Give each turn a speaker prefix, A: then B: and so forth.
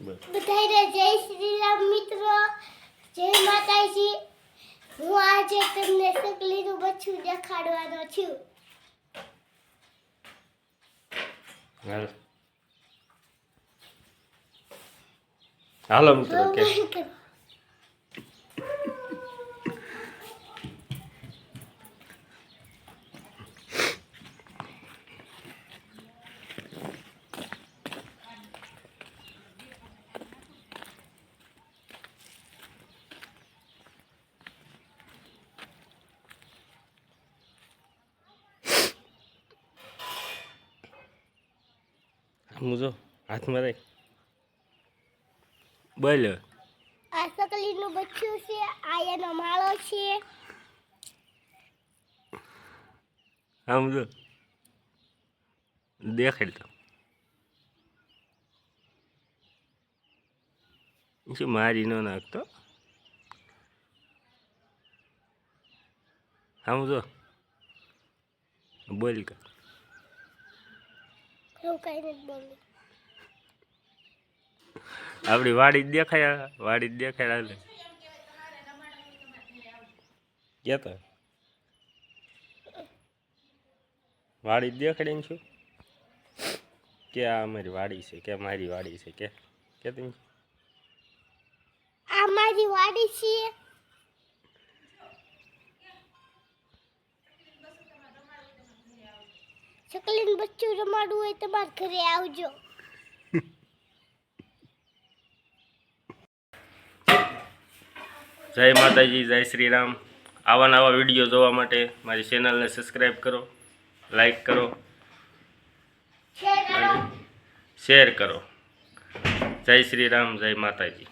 A: બધાને જય શ્રી રામ મિત્રો. જય માતાજી. હું આજે તમને સકલીનું બચ્ચું દેખાડવાનો છું.
B: હાલો. મિત્રો કે હું જો હાથમાં રહી બોલ.
A: આ સકલીનું બચ્ચું છે આ એનો માળો છે.
B: આમ જો દેખાડ તો. શું મારી ન નાખતો? આમ જો બોલ કે. આપણી વાડી દેખાય વાડી દેખાય હાલે. કેતો વાડી દેખાડે ને શું? કે આ અમારી વાડી છે કે મારી વાડી છે કે? કે તું?
A: આ મારી વાડી છે. સકલીનું બચ્ચું રમાડવું હોય તમારા ઘરે આવજો.
B: જય માતાજી જય શ્રી રામ આવા નવા વીડિયો જોવા માટે મારી ચેનલને સબસ્ક્રાઈબ કરો લાઈક કરો શેર કરો. જય શ્રી રામ જય માતાજી.